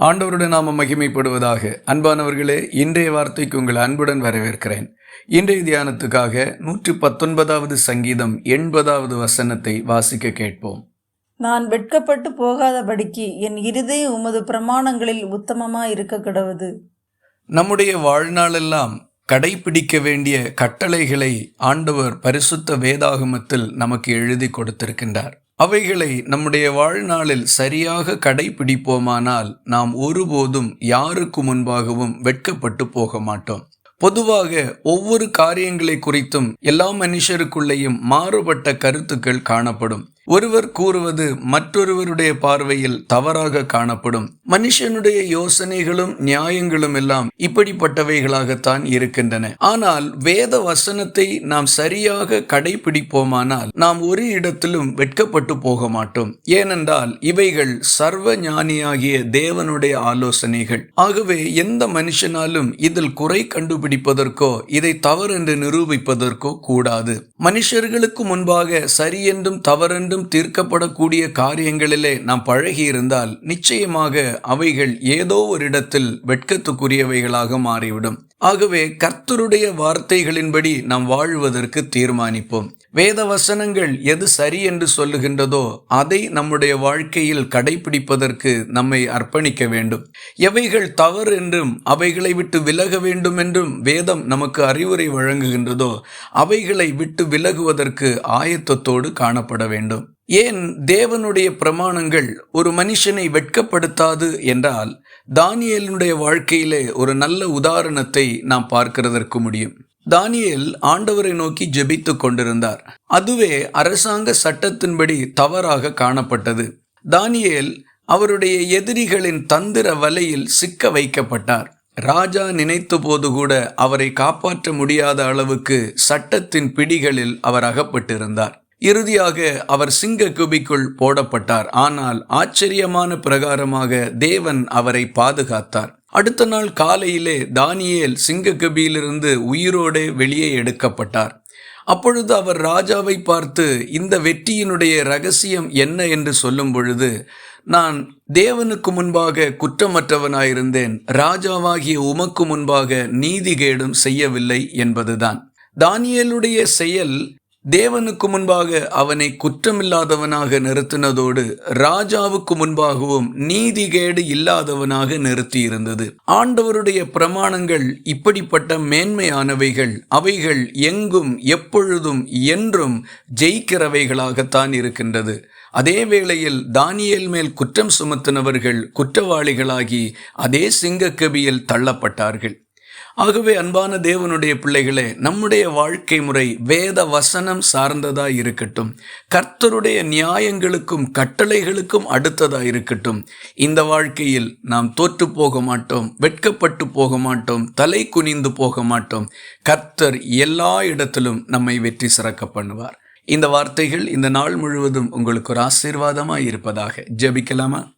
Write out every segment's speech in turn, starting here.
ஆண்டவருடைய நாம மகிமைப்படுவதாக. அன்பானவர்களே இன்றைய வார்த்தைக்கு உங்கள் அன்புடன் வரவேற்கிறேன். இன்றைய தியானத்துக்காக நூற்றி பத்தொன்பதாவது சங்கீதம் எண்பதாவது வசனத்தை வாசிக்க கேட்போம். நான் வெட்கப்பட்டு போகாதபடிக்கு என் இருதயம் உமது பிரமாணங்களில் உத்தமமாய் இருக்க கிடவது. நம்முடைய வாழ்நாளெல்லாம் கடைபிடிக்க வேண்டிய கட்டளைகளை ஆண்டவர் பரிசுத்த வேதாகமத்தில் நமக்கு எழுதி கொடுத்திருக்கின்றார். அவைகளை நம்முடைய வாழ்நாளில் சரியாக கடைபிடிப்போமானால் நாம் ஒருபோதும் யாருக்கு முன்பாகவும் வெட்கப்பட்டு போக மாட்டோம். பொதுவாக ஒவ்வொரு காரியங்களை குறித்தும் எல்லா மனுஷருக்குள்ளேயும் மாறுபட்ட கருத்துக்கள் காணப்படும். ஒருவர் கூறுவது மற்றொருவருடைய பார்வையில் தவறாக காணப்படும். மனுஷனுடைய யோசனைகளும் நியாயங்களும் எல்லாம் இப்படிப்பட்டவைகளாகத்தான் இருக்கின்றன. ஆனால் வேத வசனத்தை நாம் சரியாக கடைபிடிப்போமானால் நாம் ஒரு இடத்திலும் வெட்கப்பட்டு போக மாட்டோம் ஏனென்றால் இவைகள் சர்வ ஞானியாகிய தேவனுடைய ஆலோசனைகள். ஆகவே எந்த மனுஷனாலும் இதில் குறை கண்டுபிடிப்பதற்கோ இதை தவறு என்று நிரூபிப்பதற்கோ கூடாது. மனுஷர்களுக்கு முன்பாக சரியென்றும் தவறென்றும் தீர்க்கப்படக்கூடிய காரியங்களிலே நாம் பழகியிருந்தால் நிச்சயமாக அவைகள் ஏதோ ஒரு இடத்தில் வெட்கத்துக்குரியவைகளாக மாறிவிடும். ஆகவே கர்த்தருடைய வார்த்தைகளின்படி நாம் வாழ்வதற்கு தீர்மானிப்போம். வேத வசனங்கள் எது சரி என்று சொல்லுகின்றதோ அதை நம்முடைய வாழ்க்கையில் கடைபிடிப்பதற்கு நம்மை அர்ப்பணிக்க வேண்டும். எவைகள் தவறு என்றும் அவைகளை விட்டு விலக வேண்டும் என்றும் வேதம் நமக்கு அறிவுரை வழங்குகின்றதோ அவைகளை விட்டு விலகுவதற்கு ஆயத்தத்தோடு காணப்பட வேண்டும். ஏன் தேவனுடைய பிரமாணங்கள் ஒரு மனுஷனை வெட்கப்படுத்தாது என்றால் தானியலினுடைய வாழ்க்கையிலே ஒரு நல்ல உதாரணத்தை நாம் பார்க்கிறதற்கு முடியும். தானியேல் ஆண்டவரை நோக்கி ஜெபித்து கொண்டிருந்தார். அதுவே அரசாங்க சட்டத்தின்படி தவறாக காணப்பட்டது. தானியேல் அவருடைய எதிரிகளின் தந்திர வலையில் சிக்க வைக்கப்பட்டார். ராஜா நினைத்த போது கூட அவரை காப்பாற்ற முடியாத அளவுக்கு சட்டத்தின் பிடிகளில் அவர் அகப்பட்டிருந்தார். இறுதியாக அவர் சிங்க குபிக்குள் போடப்பட்டார். ஆனால் ஆச்சரியமான பிரகாரமாக தேவன் அவரை பாதுகாத்தார். அடுத்த நாள் காலையிலே தானியேல் சிங்கக்கபியிலிருந்து உயிரோடு வெளியே எடுக்கப்பட்டார். அப்பொழுது அவர் ராஜாவை பார்த்து இந்த வெற்றியினுடைய ரகசியம் என்ன என்று சொல்லும் பொழுது நான் தேவனுக்கு முன்பாக குற்றமற்றவனாயிருந்தேன். ராஜாவாகிய உமக்கு முன்பாக நீதிகேடும் செய்யவில்லை என்பதுதான். தானியலுடைய செயல் தேவனுக்கு முன்பாக அவனை குற்றமில்லாதவனாக நிறுத்தினதோடு ராஜாவுக்கு முன்பாகவும் நீதிகேடு இல்லாதவனாக நிறுத்தியிருந்தது. ஆண்டவருடைய பிரமாணங்கள் இப்படிப்பட்ட மேன்மையானவைகள் அவைகள் எங்கும் எப்பொழுதும் என்றும் ஜெயிக்கிறவைகளாகத்தான் இருக்கின்றது. அதே வேளையில் தானியல் மேல் குற்றம் சுமத்தினவர்கள் குற்றவாளிகளாகி அதே சிங்கக்கபியில் தள்ளப்பட்டார்கள். ஆகவே அன்பான தேவனுடைய பிள்ளைகளே நம்முடைய வாழ்க்கை முறை வேத வசனம் சார்ந்ததா இருக்கட்டும். கர்த்தருடைய நியாயங்களுக்கும் கட்டளைகளுக்கும் அடுத்ததா இருக்கட்டும். இந்த வாழ்க்கையில் நாம் தோற்று போக மாட்டோம் வெட்கப்பட்டு போக மாட்டோம் தலை குனிந்து போக மாட்டோம். கர்த்தர் எல்லா இடத்திலும் நம்மை வெற்றி சிறக்க பண்ணுவார். இந்த வார்த்தைகள் இந்த நாள் முழுவதும் உங்களுக்கு ஒரு ஆசீர்வாதமாக இருப்பதாக ஜெபிக்கலாமா?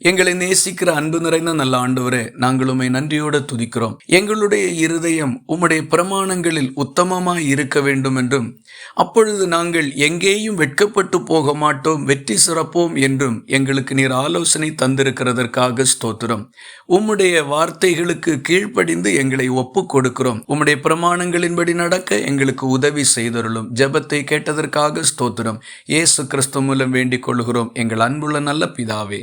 எங்களை நேசிக்கிற அன்பு நிறைந்த நல்ல ஆண்டவரே நாங்கள் உம்மை நன்றியோடு துதிக்கிறோம். எங்களுடைய இருதயம் உம்முடைய பிரமாணங்களில் உத்தமமாய் இருக்க வேண்டும் என்றும் அப்பொழுது நாங்கள் எங்கேயும் வெட்கப்பட்டு போக மாட்டோம் வெற்றி சிறப்போம் என்றும் எங்களுக்கு நீர் ஆலோசனை தந்திருக்கிறதற்காக ஸ்தோத்திரம். உம்முடைய வார்த்தைகளுக்கு கீழ்ப்படிந்து எங்களை ஒப்பு கொடுக்கிறோம். உம்முடைய பிரமாணங்களின்படி நடக்க எங்களுக்கு உதவி செய்தருளும். ஜெபத்தை கேட்டதற்காக ஸ்தோத்திரம். இயேசு கிறிஸ்து மூலம் வேண்டிக் கொள்கிறோம் எங்கள் அன்புள்ள நல்ல பிதாவே